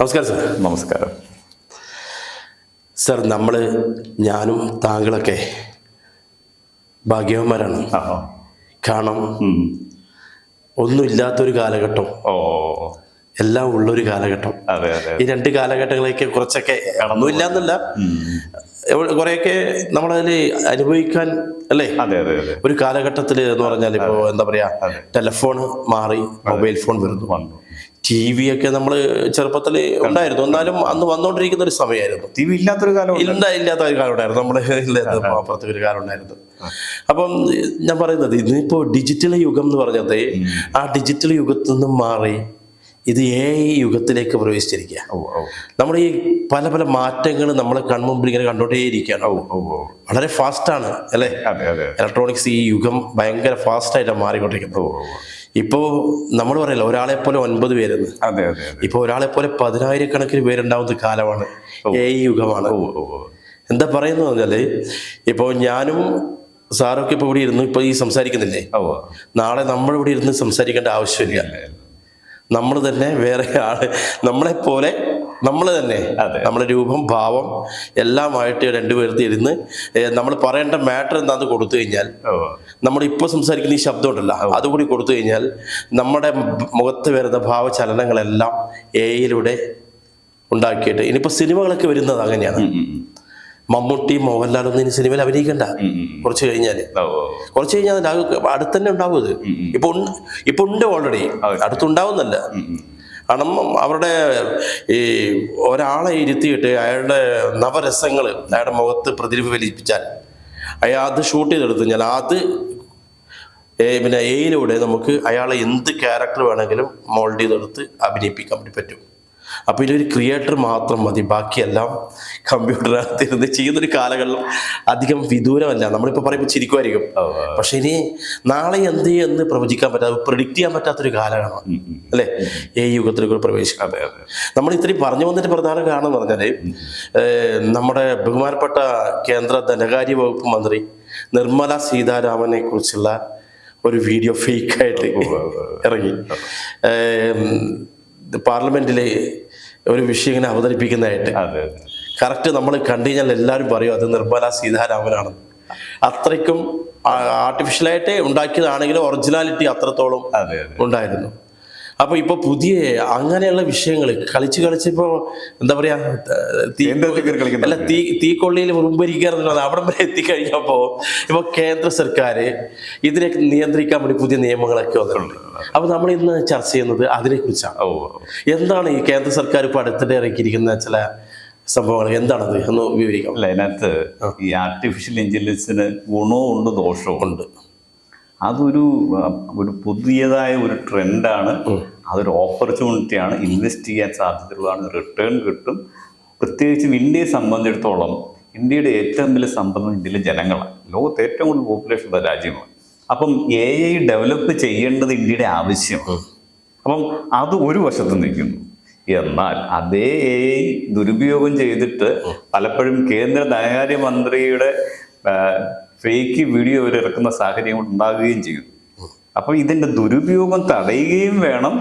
നമസ്കാരം സാർ. നമസ്കാരം. സാർ നമ്മൾ ഞാനും താങ്കളൊക്കെ ഭാഗ്യവന്മാരാണ്. കാരണം. ഒന്നുമില്ലാത്തൊരു കാലഘട്ടം. ഓ. എല്ലാം ഉള്ളൊരു കാലഘട്ടം. ഈ രണ്ട് കാലഘട്ടങ്ങളൊക്കെ കുറച്ചൊക്കെ ഒന്നുമില്ല എന്നല്ല കുറെയൊക്കെ നമ്മളതിൽ അനുഭവിക്കാൻ അല്ലേ? ഒരു കാലഘട്ടത്തിൽ എന്ന് പറഞ്ഞാൽ ഇപ്പോൾ എന്താ പറയാ. ടെലഫോൺ മാറി മൊബൈൽ ഫോൺ വരുന്നു. ടി വി ഒക്കെ നമ്മൾ ചെറുപ്പത്തിൽ ഉണ്ടായിരുന്നു. എന്നാലും അന്ന് വന്നുകൊണ്ടിരിക്കുന്ന ഒരു സമയമായിരുന്നു ടി വി ഇല്ലാത്തൊരു കാലം ഇല്ല ഇല്ലാത്ത ഒരു കാലം ഉണ്ടായിരുന്നു. നമ്മുടെ ഇല്ലാത്ത അപ്പുറത്തെ ഒരു കാലം ഉണ്ടായിരുന്നു. അപ്പം ഞാൻ പറയുന്നത് ഇന്നിപ്പോ ഡിജിറ്റൽ യുഗം എന്ന് പറഞ്ഞത് ആ ഡിജിറ്റൽ യുഗത്തിൽ നിന്നും മാറി ഇത് ഏ യുഗത്തിലേക്ക് പ്രവേശിച്ചിരിക്കുക നമ്മുടെ ഈ പല പല മാറ്റങ്ങൾ നമ്മളെ കൺമുമ്പിൽ ഇങ്ങനെ കണ്ടോട്ടേ ഇരിക്കുകയാണ്. ഓ ഓ വളരെ ഫാസ്റ്റാണ് അല്ലേ? ഇലക്ട്രോണിക്സ് ഈ യുഗം ഭയങ്കര ഫാസ്റ്റായിട്ടാണ് മാറിക്കൊണ്ടിരിക്കുന്നത്. ഇപ്പോൾ നമ്മൾ പറയല്ലോ ഒരാളെ പോലെ ഒൻപത് പേരെന്ന്. ഇപ്പോൾ ഒരാളെ പോലെ പതിനായിരക്കണക്കിന് പേരുണ്ടാവുന്ന കാലമാണ് ഏ യുഗമാണ്. എന്താ പറയുന്നത് പറഞ്ഞാൽ ഇപ്പോൾ ഞാനും സാറൊക്കെ ഇപ്പോൾ ഇവിടെ ഇരുന്ന് ഇപ്പോൾ ഈ സംസാരിക്കുന്നില്ലേ? നാളെ നമ്മൾ ഇവിടെ ഇരുന്ന് സംസാരിക്കേണ്ട ആവശ്യമില്ല. നമ്മൾ തന്നെ വേറെ ആൾ നമ്മളെപ്പോലെ നമ്മൾ തന്നെ. നമ്മുടെ രൂപം ഭാവം എല്ലാമായിട്ട് രണ്ടുപേർത്ത് ഇരുന്ന് നമ്മൾ പറയേണ്ട മാറ്റർ എന്താന്ന് കൊടുത്തു കഴിഞ്ഞാൽ നമ്മൾ ഇപ്പോൾ സംസാരിക്കുന്ന ഈ ശബ്ദം ഉണ്ടല്ലോ അതുകൂടി കൊടുത്തു കഴിഞ്ഞാൽ നമ്മുടെ മുഖത്ത് വരുന്ന ഭാവചലനങ്ങളെല്ലാം എ ഐയിലൂടെ ഉണ്ടാക്കിയിട്ട് ഇനിയിപ്പോൾ സിനിമകളൊക്കെ വരുന്നത് അങ്ങനെയാണ്. മമ്മൂട്ടി മോഹൻലാൽ ഒന്നും ഇനി സിനിമയിൽ അഭിനയിക്കണ്ട. കുറച്ച് കഴിഞ്ഞാൽ കുറച്ച് കഴിഞ്ഞാൽ അടുത്തന്നെ അടുത്ത് ഉണ്ടാവും ഇത്. ഇപ്പൊ ഇപ്പൊ ഉണ്ട് ഓൾറെഡി അടുത്തുണ്ടാവുന്നല്ല. കാരണം അവരുടെ ഈ ഒരാളെ ഇരുത്തിയിട്ട് അയാളുടെ നവരസങ്ങൾ അയാളുടെ മുഖത്ത് പ്രതിഫലിപ്പിച്ചാൽ അയാൾ അത് ഷൂട്ട് ചെയ്തെടുത്തു കഴിഞ്ഞാൽ അത് പിന്നെ എയിലൂടെ നമുക്ക് അയാളെ എന്ത് ക്യാരക്ടർ വേണമെങ്കിലും മോൾഡ് ചെയ്തെടുത്ത് അഭിനയിപ്പിക്കാൻ വേണ്ടി പറ്റും. അപ്പോൾ ഇതിലൊരു ക്രിയേറ്റർ മാത്രം മതി. ബാക്കിയെല്ലാം കമ്പ്യൂട്ടറിനകത്ത് ഇരുന്ന് ചെയ്യുന്നൊരു കാലഘട്ടം അധികം വിദൂരമല്ല. നമ്മളിപ്പോൾ പറയുമ്പോൾ ചിരിക്കുമായിരിക്കും. പക്ഷെ ഇനി നാളെ എന്ത് എന്ന് പ്രവചിക്കാൻ പറ്റാത്ത പ്രിഡിക്റ്റ് ചെയ്യാൻ പറ്റാത്തൊരു കാലമാണ് അല്ലേ? ഏ യുഗത്തിലേക്ക് പ്രവേശിക്കാം അതെ അതെ. നമ്മൾ ഇത്രയും പറഞ്ഞു വന്നിട്ട് പ്രധാന കാരണം എന്ന് പറഞ്ഞാൽ നമ്മുടെ ബഹുമാനപ്പെട്ട കേന്ദ്ര ധനകാര്യ വകുപ്പ് മന്ത്രി നിർമ്മല സീതാരാമനെ കുറിച്ചുള്ള ഒരു വീഡിയോ ഫേക്കായിട്ട് ഇറങ്ങി. പാർലമെന്റിലെ ഒരു വിഷയം ഇങ്ങനെ അവതരിപ്പിക്കുന്നതായിട്ട്. കറക്റ്റ് നമ്മൾ കണ്ടു കഴിഞ്ഞാൽ എല്ലാവരും പറയും അത് നിർമ്മല സീതാരാമനാണ്. അത്രയ്ക്കും ആർട്ടിഫിഷ്യലായിട്ട് ഉണ്ടാക്കിയതാണെങ്കിലും ഒറിജിനാലിറ്റി അത്രത്തോളം അതെ അതെ. ഉണ്ടായിരുന്നു. അപ്പൊ ഇപ്പൊ പുതിയ അങ്ങനെയുള്ള വിഷയങ്ങൾ കളിച്ച് കളിച്ചിപ്പോ എന്താ പറയാ തീ കേന്ദ്രത്തിൽ കയറി കളിക്കുന്നത്. അല്ല തീ തീക്കൊള്ളിയിൽ മുമ്പരിക്കാറുള്ളത് അവിടെ വരെ എത്തിക്കഴിഞ്ഞപ്പോ ഇപ്പൊ കേന്ദ്ര സർക്കാർ ഇതിനെ നിയന്ത്രിക്കാൻ വേണ്ടി പുതിയ നിയമങ്ങളൊക്കെ വന്നിട്ടുണ്ട്. അപ്പൊ നമ്മൾ ഇന്ന് ചർച്ച ചെയ്യുന്നത് അതിനെ കുറിച്ചാണ് ഓ ഓ. എന്താണ് ഈ കേന്ദ്ര സർക്കാർ ഇപ്പൊ അടുത്തിടെ ഇറക്കിയിരിക്കുന്ന ചില സംഭവങ്ങൾ? എന്താണത്? എന്ന് വിവരിക്കാം. അല്ല അതിനകത്ത് ഈ ആർട്ടിഫിഷ്യൽ ഇന്റലിജൻസിന് ഗുണവും ഉണ്ട് ദോഷവും ഉണ്ട്. അതൊരു ഒരു പുതിയതായ ഒരു ട്രെൻഡാണ്. അതൊരു ഓപ്പർച്യൂണിറ്റിയാണ് ഇൻവെസ്റ്റ് ചെയ്യാൻ സാധ്യതയുള്ളതാണ്. റിട്ടേൺ കിട്ടും. പ്രത്യേകിച്ചും ഇന്ത്യയെ സംബന്ധിച്ചിടത്തോളം ഇന്ത്യയുടെ ഏറ്റവും വലിയ സമ്പന്നം ഇന്ത്യയിലെ ജനങ്ങളാണ്. ലോകത്ത് ഏറ്റവും കൂടുതൽ പോപ്പുലേഷൻ ഉള്ള രാജ്യമാണ് അപ്പം എ ഐ ഡെവലപ്പ് ചെയ്യേണ്ടത് ഇന്ത്യയുടെ ആവശ്യമാണ്. അപ്പം അത് ഒരു വശത്ത് നിൽക്കുന്നു. എന്നാൽ അതേ എ ഐ ദുരുപയോഗം ചെയ്തിട്ട് പലപ്പോഴും കേന്ദ്ര ധനകാര്യ മന്ത്രിയുടെ ഫേക്ക് വീഡിയോ അവർ ഇറക്കുന്ന സാഹചര്യം ഉണ്ടാകുകയും ചെയ്യും. അപ്പൊ ഇതിന്റെ ദുരുപയോഗം തടയുകയും വേണം.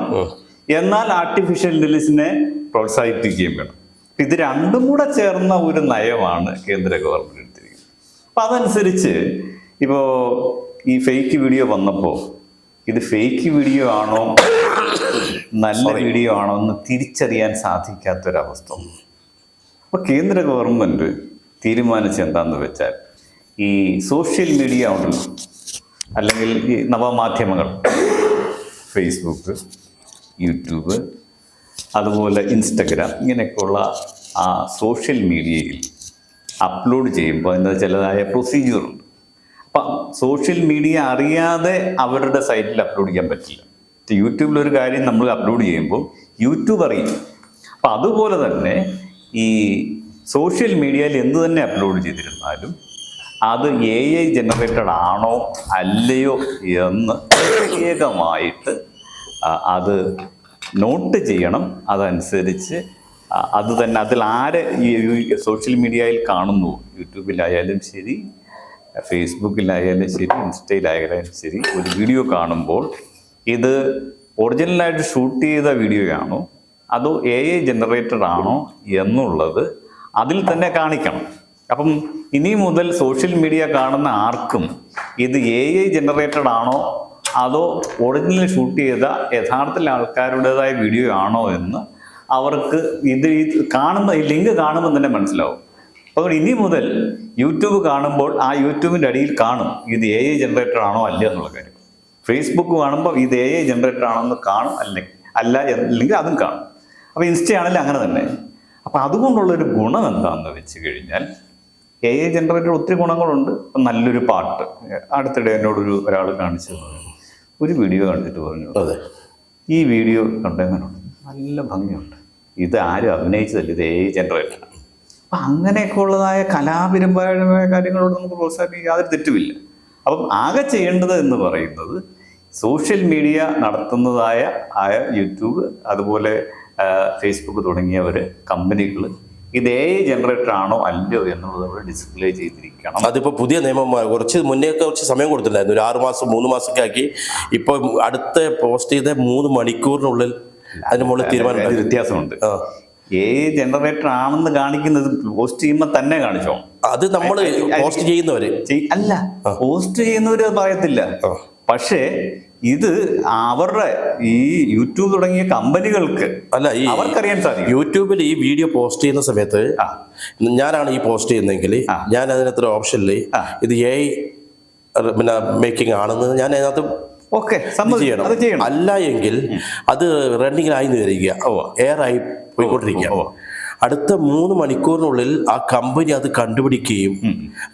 എന്നാൽ ആർട്ടിഫിഷ്യൽ ഇന്റലിജൻസിനെ പ്രോത്സാഹിപ്പിക്കുകയും വേണം. ഇത് രണ്ടും കൂടെ ചേർന്ന ഒരു നയമാണ് കേന്ദ്ര ഗവൺമെന്റ് എടുത്തിരിക്കുന്നത്. അപ്പൊ അതനുസരിച്ച് ഇപ്പോ ഈ ഫേക്ക് വീഡിയോ വന്നപ്പോൾ ഇത് ഫേക്ക് വീഡിയോ ആണോ നല്ല വീഡിയോ ആണോ എന്ന് തിരിച്ചറിയാൻ സാധിക്കാത്തൊരവസ്ഥ അപ്പൊ കേന്ദ്ര ഗവൺമെന്റ് തീരുമാനിച്ചെന്താന്ന് വെച്ചാൽ ഈ സോഷ്യൽ മീഡിയ ഉണ്ടല്ലോ. അല്ലെങ്കിൽ ഈ നവമാധ്യമങ്ങൾ. ഫേസ്ബുക്ക് യൂട്യൂബ് അതുപോലെ ഇൻസ്റ്റഗ്രാം ഇങ്ങനെയൊക്കെയുള്ള ആ സോഷ്യൽ മീഡിയയിൽ അപ്ലോഡ് ചെയ്യുമ്പോൾ അതിന്റെ ചിലതായ പ്രൊസീജിയറുണ്ട് അപ്പം സോഷ്യൽ മീഡിയ അറിയാതെ അവരുടെ സൈറ്റിൽ അപ്ലോഡ് ചെയ്യാൻ പറ്റില്ല. യൂട്യൂബിലൊരു കാര്യം നമ്മൾ അപ്ലോഡ് ചെയ്യുമ്പോൾ യൂട്യൂബ് അറിയും. അപ്പം അതുപോലെ തന്നെ ഈ സോഷ്യൽ മീഡിയയിൽ എന്ത് തന്നെ അപ്ലോഡ് ചെയ്തിരുന്നാലും അത് എ ഐ ജനറേറ്റഡ് ആണോ അല്ലയോ എന്ന് പ്രത്യേകമായിട്ട് അത് നോട്ട് ചെയ്യണം. അതനുസരിച്ച് അത് തന്നെ അതിൽ ആരെ സോഷ്യൽ മീഡിയയിൽ കാണുന്നു? യൂട്യൂബിലായാലും ശരി ഫേസ്ബുക്കിലായാലും ശരി ഇൻസ്റ്റയിലായാലും ശരി ഒരു വീഡിയോ കാണുമ്പോൾ ഇത് ഒറിജിനലായിട്ട് ഷൂട്ട് ചെയ്ത വീഡിയോയാണോ അതോ എ ഐ ജനറേറ്റഡ് ആണോ എന്നുള്ളത് അതിൽ തന്നെ കാണിക്കണം. അപ്പം ഇനി മുതൽ സോഷ്യൽ മീഡിയ കാണുന്ന ആർക്കും ഇത് എ ഐ ജനറേറ്റഡ് ആണോ? അതോ ഒറിജിനൽ ഷൂട്ട് ചെയ്ത യഥാർത്ഥത്തിൽ ആൾക്കാരുടേതായ വീഡിയോ ആണോ എന്ന് അവർക്ക് ഇത് കാണുന്ന ഈ ലിങ്ക് കാണുമ്പോൾ തന്നെ മനസ്സിലാവും. അപ്പോൾ ഇനി മുതൽ യൂട്യൂബ് കാണുമ്പോൾ ആ യൂട്യൂബിന്റെ അടിയിൽ കാണും ഇത് എ ഐ ജനറേറ്റർ ആണോ അല്ല എന്നുള്ള കാര്യം. ഫേസ്ബുക്ക് കാണുമ്പോൾ ഇത് എ ഐ ജനറേറ്റർ ആണെന്ന് കാണും അല്ലെങ്കിൽ അല്ല അല്ലെങ്കിൽ അതും കാണും. അപ്പോൾ ഇൻസ്റ്റ ആണെങ്കിൽ അങ്ങനെ തന്നെ. അപ്പോൾ അതുകൊണ്ടുള്ളൊരു ഗുണം എന്താണെന്ന് വെച്ച് കഴിഞ്ഞാൽ എ ഐ ജനറേറ്റർ ഒത്തിരി ഗുണങ്ങളുണ്ട്. നല്ലൊരു പാട്ട്. അടുത്തിടെ എന്നോടൊരു ഒരാൾ കാണിച്ചു. ഒരു വീഡിയോ കണ്ടിട്ട് പറഞ്ഞു. അതെ. ഈ വീഡിയോ കണ്ടെങ്ങനെയുണ്ട് നല്ല ഭംഗിയുണ്ട്. ഇത് ആരും അഭിനയിച്ചതല്ല. ഇത് എ ജനറേറ്റർ അപ്പം അങ്ങനെയൊക്കെ ഉള്ളതായ കലാപരമായ കാര്യങ്ങളോട് നമുക്ക് പ്രോത്സാഹിപ്പിക്കുക യാതൊരു തെറ്റുമില്ല. അപ്പം ആകെ ചെയ്യേണ്ടത് എന്ന് പറയുന്നത് സോഷ്യൽ മീഡിയ നടത്തുന്നതായ ആയ യൂട്യൂബ് അതുപോലെ ഫേസ്ബുക്ക് തുടങ്ങിയവർ കമ്പനികൾ ഇത് എ ജനറേറ്റർ ആണോ അല്ലയോ എന്നുള്ളത് അവിടെ ഡിസ്പ്ലേ ചെയ്തിരിക്കണം. അതിപ്പോൾ പുതിയ നിയമം കുറച്ച് മുന്നേ കുറച്ച് സമയം കൊടുത്തിട്ടുണ്ടായിരുന്നു. ഒരു ആറ് മാസം മൂന്ന് മാസമൊക്കെ ആക്കി. ഇപ്പൊ അടുത്ത പോസ്റ്റ് ചെയ്ത മൂന്ന് മണിക്കൂറിനുള്ളിൽ അതിന് മുകളിൽ തീരുമാനം. വ്യത്യാസമുണ്ട്. ഏ എ ജനറേറ്റർ ആണെന്ന് കാണിക്കുന്നത് പോസ്റ്റ് ചെയ്യുമ്പോൾ തന്നെ കാണിച്ചോ? അത് നമ്മൾ പോസ്റ്റ് ചെയ്യുന്നവര്. അല്ല പോസ്റ്റ് ചെയ്യുന്നവര് പറയത്തില്ല. പക്ഷേ ഇത് അവരുടെ ഈ യൂട്യൂബ് തുടങ്ങിയ കമ്പനികൾക്ക് അല്ല ഈ അവർക്കറിയാൻ സാധിക്കും യൂട്യൂബിൽ ഈ വീഡിയോ പോസ്റ്റ് ചെയ്യുന്ന സമയത്ത്. ഞാനാണ് ഈ പോസ്റ്റ് ചെയ്യുന്നതെങ്കിൽ. ഞാൻ അതിനകത്തൊരു ഓപ്ഷനിൽ. ഇത് എ പിന്നെ മേക്കിംഗ് ആണെന്ന് ഞാൻ അതിനകത്ത് ഓക്കെ ചെയ്യണം അല്ല എങ്കിൽ അത് റണ്ണിങ്ങിലായി വരിക എയർ ആയി പോയിക്കൊണ്ടിരിക്കുക ഓ. അടുത്ത മൂന്ന് മണിക്കൂറിനുള്ളിൽ ആ കമ്പനി അത് കണ്ടുപിടിക്കുകയും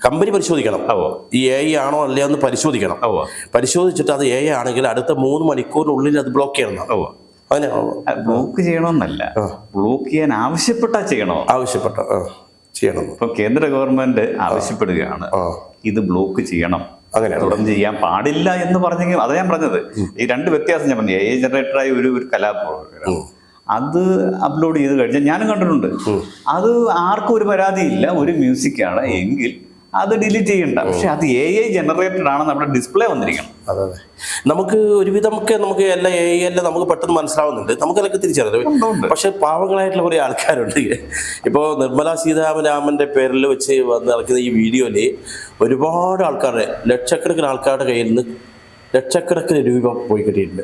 കമ്പനി പരിശോധിക്കണം. ഓ ഈ എ ആണോ അല്ലയോ എന്ന് പരിശോധിക്കണം. ഓ പരിശോധിച്ചിട്ട് അത് എ ആണെങ്കിൽ അടുത്ത മൂന്ന് മണിക്കൂറിനുള്ളിൽ അത് ബ്ലോക്ക് ചെയ്യണം. ബ്ലോക്ക് ചെയ്യണമെന്നല്ല. ബ്ലോക്ക് ചെയ്യാൻ ആവശ്യപ്പെട്ടാ ചെയ്യണോ? ആവശ്യപ്പെട്ട ചെയ്യണം. ഇപ്പൊ കേന്ദ്ര ഗവൺമെന്റ് ആവശ്യപ്പെടുകയാണ്. ഇത് ബ്ലോക്ക് ചെയ്യണം. അങ്ങനെ. തുടർന്ന് ചെയ്യാൻ പാടില്ല എന്ന് പറഞ്ഞെങ്കിൽ അതാ ഞാൻ പറഞ്ഞത്. ഈ രണ്ട് വ്യത്യാസം ഞാൻ പറഞ്ഞു. എ ജനറേറ്ററായ ഒരു ഒരു കലാപ്രോഗ്രാം അത് അപ്ലോഡ് ചെയ്ത് കഴിഞ്ഞാൽ ഞാനും കണ്ടിട്ടുണ്ട്. അത് ആർക്കും ഒരു പരാതിയില്ല ഒരു മ്യൂസിക് ആണ് എങ്കിൽ അത് ഡിലീറ്റ് ചെയ്യണ്ട. പക്ഷെ അത് എ ഐ ജനറേറ്റഡ് ആണ് നമ്മുടെ ഡിസ്പ്ലേ വന്നിരിക്കണം. അതെ അതെ. നമുക്ക് ഒരുവിധമൊക്കെ നമുക്ക് എല്ലാം എ ഐ എല്ലാം നമുക്ക് പെട്ടെന്ന് മനസ്സിലാവുന്നുണ്ട്. നമുക്കതൊക്കെ തിരിച്ചറിയാം. പക്ഷെ പാവങ്ങളായിട്ടുള്ള കുറേ ആൾക്കാരുണ്ട്. ഇപ്പോൾ നിർമ്മല സീതാരാമന്റെ പേരിൽ വെച്ച് വന്ന് നടക്കുന്ന ഈ വീഡിയോയിൽ ഒരുപാട് ആൾക്കാരുടെ ലക്ഷക്കണക്കിന് ആൾക്കാരുടെ കയ്യിൽ നിന്ന് ലക്ഷക്കണക്കിന് രൂപ പോയി കിട്ടിയിട്ടുണ്ട്.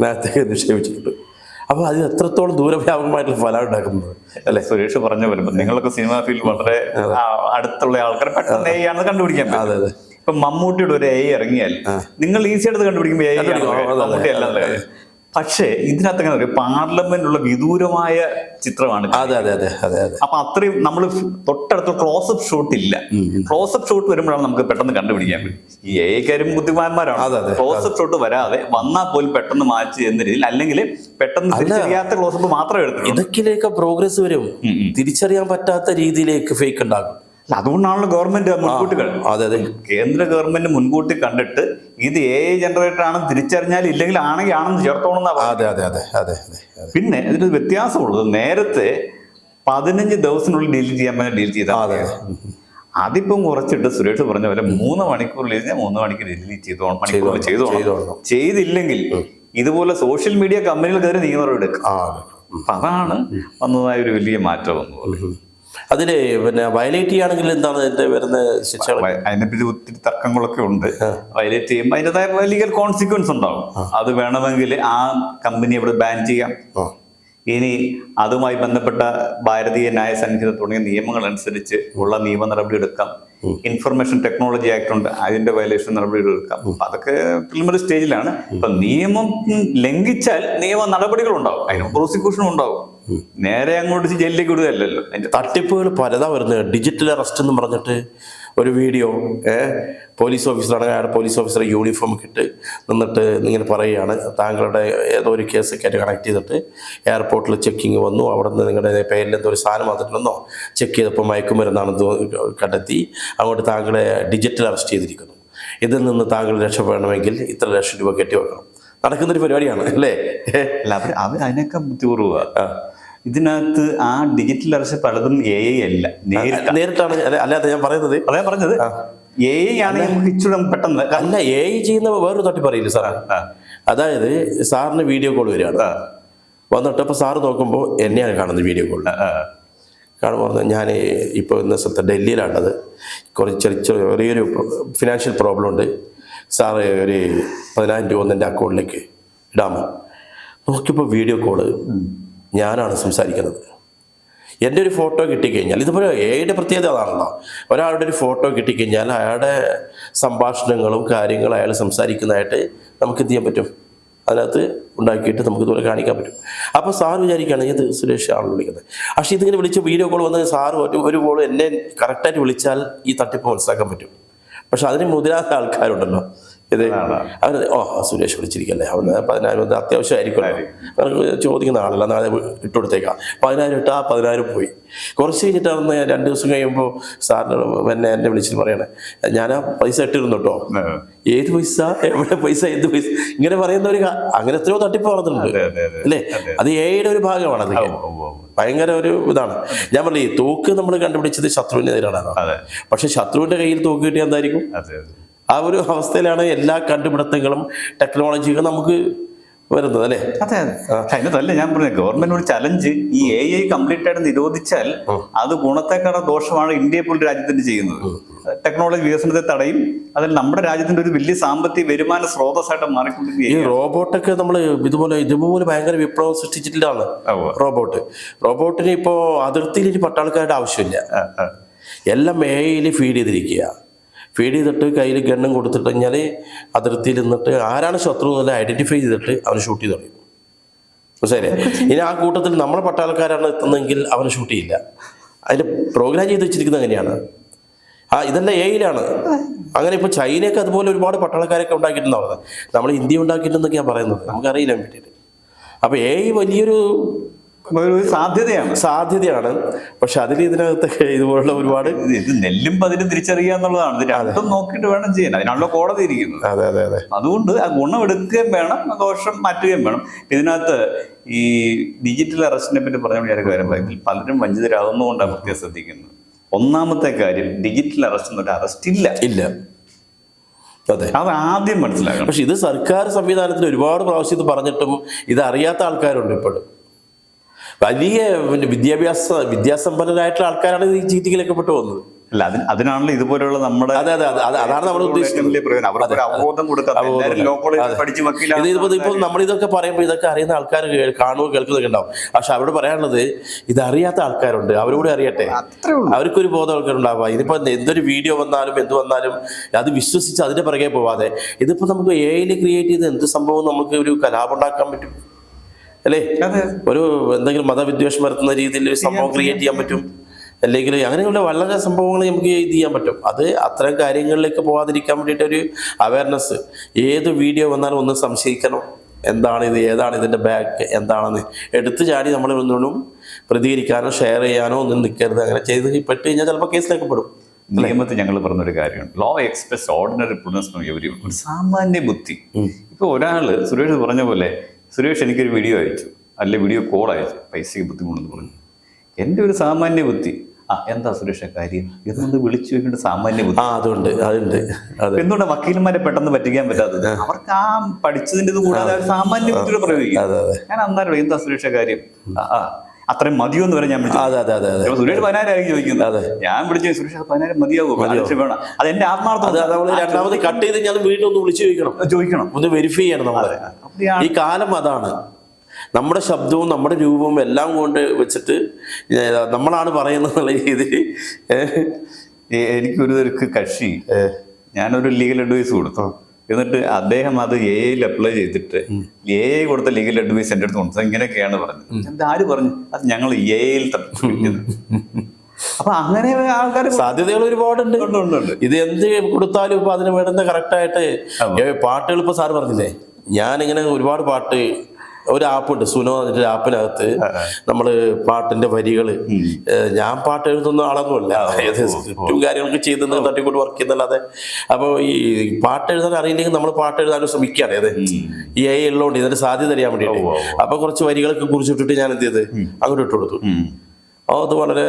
നേരത്തെ നിക്ഷേപിച്ചിട്ടുണ്ട് അപ്പോൾ അത് എത്രത്തോളം ദൂരവ്യാപകമായിട്ടുള്ള ഫലം ഉണ്ടാക്കുന്നത് അല്ലെ? സുരേഷ് പറഞ്ഞ പോലെ ഇപ്പൊ നിങ്ങളൊക്കെ സിനിമാ ഫീൽഡ് വളരെ അടുത്തുള്ള ആൾക്കാരെ പെട്ടെന്ന് എ ആണെന്ന് കണ്ടുപിടിക്കാൻ അതെ അതെ. ഇപ്പൊ മമ്മൂട്ടിയുടെ ഒരു എ ഇറങ്ങിയാൽ നിങ്ങൾ ഈസി ആയിട്ട് കണ്ടുപിടിക്കുമ്പോൾ എ മമ്മൂട്ടി പക്ഷേ ഇതിനകത്ത് എങ്ങനെ പറയും പാർലമെന്റിലുള്ള വിദൂരമായ ചിത്രമാണ് അതെ അതെ അതെ അതെ അതെ. അപ്പൊ അത്രയും നമ്മൾ തൊട്ടടുത്ത് ക്ലോസപ്പ് ഷോട്ട് ഇല്ല. ക്ലോസപ്പ് ഷോട്ട് വരുമ്പോഴാണ് നമുക്ക് പെട്ടെന്ന് കണ്ടുപിടിക്കാൻ പറ്റും. ഈ ഏകാരും ബുദ്ധിമാന്മാരാണ്. ക്ലോസപ്പ് ഷോട്ട് വരാതെ വന്നാൽ പോലും പെട്ടെന്ന് മാറ്റി എന്ന രീതിയിൽ അല്ലെങ്കിൽ പെട്ടെന്ന് തിരിച്ചറിയാത്ത ക്ലോസപ്പ് മാത്രമേ എടുത്തുള്ളൂ ഇതൊക്കെയിലേക്ക് പ്രോഗ്രസ് വരും. തിരിച്ചറിയാൻ പറ്റാത്ത രീതിയിലേക്ക് ഫേക്ക് ഉണ്ടാകും. അതുകൊണ്ടാണല്ലോ ഗവൺമെന്റ് മുൻകൂട്ടി കണ്ടത്. അതെ അതെ. കേന്ദ്ര ഗവൺമെന്റ് മുൻകൂട്ടി കണ്ടിട്ട് ഇത് എ ജനറേറ്റർ ആണെന്ന് തിരിച്ചറിഞ്ഞാൽ ഇല്ലെങ്കിൽ ആണെങ്കിൽ ആണെന്ന് ചേർത്തോണം. അതെ അതെ അതെ അതെ പിന്നെ ഇതിന് വ്യത്യാസമുള്ളത് നേരത്തെ പതിനഞ്ച് ദിവസത്തിനുള്ളിൽ ഡിലീറ്റ് ചെയ്യാൻ പറ്റുന്ന ഡിലീറ്റ് ചെയ്താൽ. അതിപ്പം കുറച്ചിട്ട് സുരേഷ് പറഞ്ഞ പോലെ മൂന്ന് മണിക്കൂറിൽ ഇരുന്ന് മൂന്ന് മണിക്കൂർ ഡിലീറ്റ് ചെയ്തോ മണിക്കൂർ. ചെയ്തോണം. ചെയ്തില്ലെങ്കിൽ ഇതുപോലെ സോഷ്യൽ മീഡിയ കമ്പനികൾ നിയമം എടുക്കും അതാണ് വന്നതായ ഒരു വലിയ മാറ്റം എന്ന് അതിൽ പിന്നെ വയലേറ്റ് ചെയ്യുകയാണെങ്കിൽ എന്താണ് അതിന്റെ വരുന്ന അതിനെ അതിനെപ്പറ്റി ഒത്തിരി തർക്കങ്ങളൊക്കെ ഉണ്ട്. വയലേറ്റ് ചെയ്യുമ്പോൾ അതിന്റെതായ ലീഗൽ കോൺസിക്വൻസ് ഉണ്ടാവും. അത് വേണമെങ്കിൽ ആ കമ്പനി അവിടെ ബാൻ ചെയ്യാം. ഇനി അതുമായി ബന്ധപ്പെട്ട ഭാരതീയ ന്യായ സംഹിത തുടങ്ങിയ നിയമങ്ങൾ അനുസരിച്ച് ഉള്ള നിയമ നടപടി എടുക്കാം ഇൻഫർമേഷൻ ടെക്നോളജി ആക്ട് ഉണ്ട്. അതിന്റെ വയലേഷൻ നടപടികൾ എടുക്കാം അതൊക്കെ പ്രിലിമിനറി സ്റ്റേജിലാണ് ഇപ്പൊ നിയമം ലംഘിച്ചാൽ നിയമ നടപടികൾ ഉണ്ടാവും അതിന് പ്രോസിക്യൂഷൻ ഉണ്ടാവും നേരെ അങ്ങോട്ട് ജയിലിലേക്ക് വിടുകയല്ലല്ലോ. അതിന്റെ തട്ടിപ്പുകൾ പലതാ വരുന്നത്. ഡിജിറ്റൽ അറസ്റ്റ് എന്ന് പറഞ്ഞിട്ട് ഒരു വീഡിയോ ഏ പോലീസ് ഓഫീസറാണെങ്കിൽ അയാൾ പോലീസ് ഓഫീസറെ യൂണിഫോം ഇട്ട് നിന്നിട്ട് ഇങ്ങനെ പറയുകയാണ്. താങ്കളുടെ ഏതോ ഒരു കേസൊക്കെ ആയിട്ട് കണക്ട് ചെയ്തിട്ട് എയർപോർട്ടിൽ ചെക്കിങ് വന്നു. അവിടെ നിന്ന് നിങ്ങളുടെ പേരിൽ എന്തോ ഒരു സാധനം വന്നിട്ടുണ്ടെന്നോ? ചെക്ക് ചെയ്തപ്പോൾ മയക്കുമരുന്നാണെന്ന് കണ്ടെത്തി. അങ്ങോട്ട് താങ്കളെ ഡിജിറ്റൽ അറസ്റ്റ് ചെയ്തിരിക്കുന്നു. ഇതിൽ നിന്ന് താങ്കൾ രക്ഷപ്പെടണമെങ്കിൽ ഇത്ര ലക്ഷം രൂപ കെട്ടിവെക്കണം. നടക്കുന്നൊരു പരിപാടിയാണ് അല്ലേ? അല്ല അവർ അതിനൊക്കെ ബുദ്ധിപൂർവ ഇതിനകത്ത് ആ ഡിജിറ്റൽ അറസ്റ്റ് പലതും എ ഐ അല്ല. നേരിട്ട് നേരിട്ടാണ് അല്ലാതെ ഞാൻ പറയുന്നത്. അതാ പറഞ്ഞത്. എ ഐ ആണ് നമുക്ക് ഇച്ചിരി പെട്ടെന്ന് അല്ല എ ചെയ്യുന്ന വേറൊരു തട്ടിപ്പറിയില്ല പറയില്ല സാറാ? അതായത് സാറിന് വീഡിയോ കോൾ വരികയാണ്. വന്നിട്ട് അപ്പോൾ സാറ് നോക്കുമ്പോൾ എന്നെയാണ് കാണുന്നത് വീഡിയോ കോളിൽ കാണുമ്പോൾ പറഞ്ഞു ഞാൻ ഇപ്പോൾ ഇന്ന സ്ഥലത്ത് ഡൽഹിയിലാണത് കുറച്ച് ചെറിയ ചെറിയൊരു ഫിനാൻഷ്യൽ പ്രോബ്ലം ഉണ്ട്. സാറ് ഒരു പതിനായിരം രൂപ ഒന്ന് എന്റെ അക്കൗണ്ടിലേക്ക് ഇടാമോ? നോക്കിയപ്പോൾ വീഡിയോ കോൾ ഞാനാണ് സംസാരിക്കുന്നത്. എന്റെ ഒരു ഫോട്ടോ കിട്ടിക്കഴിഞ്ഞാൽ ഇതുപോലെ ഏയുടെ പ്രത്യേകത അതാണല്ലോ. ഒരാളുടെ ഒരു ഫോട്ടോ കിട്ടിക്കഴിഞ്ഞാൽ അയാളുടെ സംഭാഷണങ്ങളും കാര്യങ്ങളും അയാൾ സംസാരിക്കുന്നതായിട്ട് നമുക്ക് എന്ത് ചെയ്യാൻ പറ്റും? അതിനകത്ത് ഉണ്ടാക്കിയിട്ട് നമുക്ക് ഇതുപോലെ കാണിക്കാൻ പറ്റും. അപ്പോൾ സാർ വിചാരിക്കുകയാണ് ഇത് സുരേഷ് ആണല്ലോ വിളിക്കുന്നത്? പക്ഷേ ഇതിങ്ങനെ വിളിച്ച് വീഡിയോ കോൾ വന്ന് സാർ ഒരു ഒരു കോൾ എന്നെ കറക്റ്റായിട്ട് വിളിച്ചാൽ ഈ തട്ടിപ്പ് മനസ്സിലാക്കാൻ പറ്റും. പക്ഷെ അതിന് മുതിരാത്ത ആൾക്കാരുണ്ടല്ലോ. ഇത് അവർ ഓ സുരേഷ് വിളിച്ചിരിക്കല്ലേ? അവൻ പതിനായിരം ഇത് അത്യാവശ്യമായിരിക്കുമല്ലോ. അവർക്ക് ചോദിക്കുന്ന ആളല്ല. നാളെ ഇട്ട് കൊടുത്തേക്കാം. പതിനായിരം ഇട്ട് ആ പതിനായിരം പോയി. കുറച്ച് കഴിഞ്ഞിട്ട് ഞാൻ രണ്ട് ദിവസം കഴിയുമ്പോൾ സാറിന് എന്നെ എന്നെ വിളിച്ചിട്ട് പറയണേ ഞാൻ ആ പൈസ ഇട്ടിരുന്നു കേട്ടോ ഏത് പൈസ? എവിടെ പൈസ? എന്ത് പൈസ? ഇങ്ങനെ പറയുന്ന ഒരു അങ്ങനെ എത്രയോ തട്ടിപ്പ് നടന്നിട്ടുണ്ട്. അതെ. അല്ലേ? അത്. ഏയുടെ ഒരു ഭാഗമാണ് അത്. ഭയങ്കര ഒരു ഇതാണ്. ഞാൻ പറഞ്ഞു ഈ തോക്ക് നമ്മൾ കണ്ടുപിടിച്ചത് ശത്രുവിനെതിരാണ് പക്ഷെ ശത്രുവിന്റെ കയ്യിൽ തോക്ക് കിട്ടിയാൽ എന്തായിരിക്കും? ആ ഒരു അവസ്ഥയിലാണ് എല്ലാ കണ്ടുപിടുത്തങ്ങളും ടെക്നോളജികളും നമുക്ക് വരുന്നത് അല്ലേ? അതെ അതെ. അതിനകത്തല്ല ഞാൻ പറഞ്ഞ ഗവൺമെന്റ് ഒരു ചലഞ്ച് ഈ എ ഐ കംപ്ലീറ്റ് ആയിട്ട് നിരോധിച്ചാൽ അത് ഗുണത്തെക്കാളും ദോഷമാണ് ഇന്ത്യയെ പോലുള്ള രാജ്യത്തിന് ചെയ്യുന്നത്. ടെക്നോളജി വികസനത്തെ തടയും. അതിൽ നമ്മുടെ രാജ്യത്തിന്റെ ഒരു വലിയ സാമ്പത്തിക വരുമാന സ്രോതസ്സായിട്ട് ഈ മാറിക്കൊണ്ടിരിക്കുകയാണ് റോബോട്ടൊക്കെ നമ്മൾ ഇതുപോലെ ഇതുപോലെ ഭയങ്കര വിപ്ലവം സൃഷ്ടിച്ചിട്ടില്ലാണ് റോബോട്ട്. റോബോട്ടിന് ഇപ്പോ അതിർത്തിയിൽ ഇനി പട്ടാൾക്കാരുടെ ആവശ്യമില്ല. എല്ലാം എ ഐയിൽ ഫീഡ് ചെയ്തിരിക്കുക. ഫീഡ് ചെയ്തിട്ട് കയ്യിൽ ഗണ്ണും കൊടുത്തിട്ട് കഴിഞ്ഞാൽ അതിർത്തിയിൽ നിന്നിട്ട് ആരാണ് ശത്രു എന്നല്ല ഐഡന്റിഫൈ ചെയ്തിട്ട് അവന് ഷൂട്ട് ചെയ്ത് തുടങ്ങും മനസ്സിലെ ഇനി ആ കൂട്ടത്തിൽ നമ്മളെ പട്ടാൾക്കാരാണ് എത്തുന്നതെങ്കിൽ അവന് ഷൂട്ട് ചെയ്യില്ല. അതിന്റെ പ്രോഗ്രാം ചെയ്ത് വെച്ചിരിക്കുന്നത് അങ്ങനെയാണ് ആ ഇതെല്ലാം എയിലാണ് അങ്ങനെ ഇപ്പോൾ ചൈനയൊക്കെ അതുപോലെ ഒരുപാട് പട്ടാളക്കാരൊക്കെ ഉണ്ടാക്കിയിട്ടുണ്ടാവുന്നത്. നമ്മൾ ഇന്ത്യ ഉണ്ടാക്കിയിട്ടുണ്ടെന്നൊക്കെയാണ് പറയുന്നത്. നമുക്കറിയില്ല പറ്റിയിട്ട് അപ്പോൾ എ വലിയൊരു സാധ്യതയാണ്. സാധ്യതയാണ്. പക്ഷെ അതിൽ ഇതിനകത്തൊക്കെ ഇതുപോലുള്ള ഒരുപാട് ഇത് നെല്ലും പതിലും തിരിച്ചറിയുക എന്നുള്ളതാണ്. ഇത് രണ്ടും നോക്കിയിട്ട് വേണം ചെയ്യാൻ. അതിനാണല്ലോ കോടതി ഇരിക്കുന്നത്. അതെ അതെ അതെ. അതുകൊണ്ട് ആ ഗുണം എടുക്കുകയും വേണം ദോഷം മാറ്റുകയും വേണം. ഇതിനകത്ത് ഈ ഡിജിറ്റൽ അറസ്റ്റിനെ പറ്റി പറഞ്ഞ ഒരു കാര്യം പലരും വഞ്ചിതരാകുന്നതുകൊണ്ടാണ് പ്രത്യേകം ശ്രദ്ധിക്കുന്നത്. ഒന്നാമത്തെ കാര്യം ഡിജിറ്റൽ അറസ്റ്റ് എന്നൊരു അറസ്റ്റ് ഇല്ല. ഇല്ല. അതെ. അത് ആദ്യം മനസ്സിലാക്കണം. പക്ഷെ ഇത് സർക്കാർ സംവിധാനത്തിൽ ഒരുപാട് പ്രാവശ്യം ഇത് പറഞ്ഞിട്ടും ഇത് അറിയാത്ത ആൾക്കാരുണ്ട് ഇപ്പോഴും. വലിയ വിദ്യാഭ്യാസ വിദ്യാസമ്പന്നരായിട്ടുള്ള ആൾക്കാരാണ് ഈ ചീറ്റിങ്ങിലൊക്കെ പെട്ടു പോകുന്നത്. അല്ല അതിന് അതിനാണല്ലോ ഇതുപോലെയുള്ള നമ്മുടെ അതെ അതെ അതെ അതെ അതാണ് നമ്മൾ ഉദ്ദേശിക്കുന്നത്. ഇതിപ്പോ ഇപ്പോൾ നമ്മൾ ഇതൊക്കെ പറയുമ്പോൾ ഇതൊക്കെ അറിയുന്ന ആൾക്കാർ കാണുകയോ കേൾക്കുന്നൊക്കെ ഉണ്ടാവും. പക്ഷെ അവരോട് പറയാനുള്ളത് ഇത് അറിയാത്ത ആൾക്കാരുണ്ട്. അവരോട് അറിയട്ടെ. അവർക്കൊരു ബോധം ആൾക്കാരുണ്ടാവുക. ഇതിപ്പോ എന്തൊരു വീഡിയോ വന്നാലും എന്ത് വന്നാലും അത് വിശ്വസിച്ച് അതിന്റെ പിറകെ പോവാതെ ഇതിപ്പോ നമുക്ക് എ ഐയിൽ ക്രിയേറ്റ് ചെയ്ത് എന്ത് സംഭവം നമുക്ക് ഒരു കലാപം ഉണ്ടാക്കാൻ പറ്റും? അല്ലേ? ഒരു എന്തെങ്കിലും മതവിദ്വേഷം വരുത്തുന്ന രീതിയിൽ ഒരു സംഭവം ക്രിയേറ്റ് ചെയ്യാൻ പറ്റും. അല്ലെങ്കിൽ അങ്ങനെയുള്ള വളരെ സംഭവങ്ങൾ നമുക്ക് ഇത് ചെയ്യാൻ പറ്റും. അത് അത്തരം കാര്യങ്ങളിലേക്ക് പോകാതിരിക്കാൻ വേണ്ടിയിട്ട് ഒരു അവയർനെസ് ഏത് വീഡിയോ വന്നാലും ഒന്ന് സംശയിക്കണം. എന്താണ് ഇത്? ഏതാണ് ഇതിന്റെ ബാക്ക് എന്താണെന്ന്? എടുത്തു ചാടി നമ്മൾ ഒന്നും പ്രതികരിക്കാനോ ഷെയർ ചെയ്യാനോ ഒന്നും നിൽക്കരുത്. അങ്ങനെ ചെയ്ത് പെട്ട് കഴിഞ്ഞാൽ ചിലപ്പോൾ കേസിലേക്ക് പെടും. നിയമത്തിൽ ഞങ്ങൾ പറഞ്ഞൊരു കാര്യമാണ് law express ordinary prudence every ഒരു സാമാന്യ ബുദ്ധി. ഇപ്പോൾ ഒരാൾ സുരേഷ് പറഞ്ഞ പോലെ സുരേഷ് എനിക്കൊരു വീഡിയോ അയച്ചു. അല്ല വീഡിയോ കോൾ അയച്ചു. പൈസയ്ക്ക് ബുദ്ധിമുട്ടെന്ന് പറഞ്ഞു. എന്റെ ഒരു സാമാന്യ ബുദ്ധി. ആ എന്താ സുരേഷ കാര്യം? ഇതൊന്ന് വിളിച്ചു വെക്കേണ്ട സാമാന്യ ബുദ്ധി. ആ അതുണ്ട് അതുണ്ട് അതെ. എന്തുകൊണ്ടാണ് വക്കീലന്മാരെ പെട്ടെന്ന് പറ്റിക്കാൻ പറ്റാത്തത്? അവർക്ക് ആ പഠിച്ചതിന്റെ കൂടാതെ സാമാന്യ ബുദ്ധിയുടെ പ്രയോഗിക്കും. ഞാൻ അന്നേരം എന്താ സുരേഷ കാര്യം? ആ. അത്രയും മതിയോ എന്ന് വരെ ഞാൻ വിളിച്ചു. അതെ അതെ അതെ അതെ. ചിലപ്പോൾ സുരേഷ് പതിനായിരം ചോദിക്കുന്നത്. അതെ. ഞാൻ വിളിച്ചു സുരേഷ് പതിനായിരം മതിയാവും. വേണം. അത് എന്റെ ആത്മാർത്ഥം. രണ്ടാമത് കട്ട് ചെയ്ത് ഞാൻ വീണ്ടും ഒന്ന് വിളിച്ചു ചോദിക്കണം. ചോദിക്കണം. ഒന്ന് വെരിഫൈ ചെയ്യണം നമ്മളെ. ഈ കാലം അതാണ്. നമ്മുടെ ശബ്ദവും നമ്മുടെ രൂപവും എല്ലാം കൊണ്ട് വെച്ചിട്ട് നമ്മളാണ് പറയുന്നത് എന്നുള്ള രീതിയിൽ. എനിക്കൊരു കക്ഷി. ഞാനൊരു ലീഗൽ അഡ്വൈസ് കൊടുത്തു? എന്നിട്ട് അദ്ദേഹം അത് എ ഐയിൽ അപ്ലൈ ചെയ്തിട്ട് എ ഐ കൊടുത്ത ലീഗൽ അഡ്വൈസ് എന്റെ അടുത്ത് കൊണ്ടു ഇങ്ങനെയൊക്കെയാണ് പറഞ്ഞത്. എന്താ ആര് പറഞ്ഞു? അത് ഞങ്ങൾ എ ഐയിൽ അപ്പൊ അങ്ങനെ ആൾക്കാർ സാധ്യതകൾ ഒരുപാടുണ്ട്. ഇത് എന്ത് കൊടുത്താലും ഇപ്പൊ അതിന് വേണ്ടുന്ന കറക്റ്റായിട്ട് പാട്ടുകൾ ഇപ്പൊ സാർ പറഞ്ഞില്ലേ? ഞാനിങ്ങനെ ഒരുപാട് പാട്ട് ഒരു ആപ്പുണ്ട് സുനോ എന്നിട്ട് ആപ്പിനകത്ത് നമ്മൾ പാട്ടിന്റെ വരികൾ ഞാൻ പാട്ട് എഴുതുന്ന ആളൊന്നുമല്ല. സ്ക്രിപ്റ്റും കാര്യങ്ങളൊക്കെ ചെയ്ത് തട്ടിക്കൊണ്ട് വർക്ക് ചെയ്യുന്നല്ലാതെ. അപ്പോൾ ഈ പാട്ട് എഴുതാൻ അറിയില്ലെങ്കിൽ നമ്മൾ പാട്ട് എഴുതാനും ശ്രമിക്കുകയാണ്. അതെ ഈ ഐ ഉള്ളതുകൊണ്ട് ഇതിന്റെ സാധ്യത അറിയാൻ വേണ്ടിയിട്ട്. അപ്പൊ കുറച്ച് വരികളൊക്കെ കുറിച്ചിട്ടിട്ട് ഞാൻ എന്ത് ചെയ്ത്? അങ്ങോട്ട് ഇട്ട് കൊടുത്തു. അത് വളരെ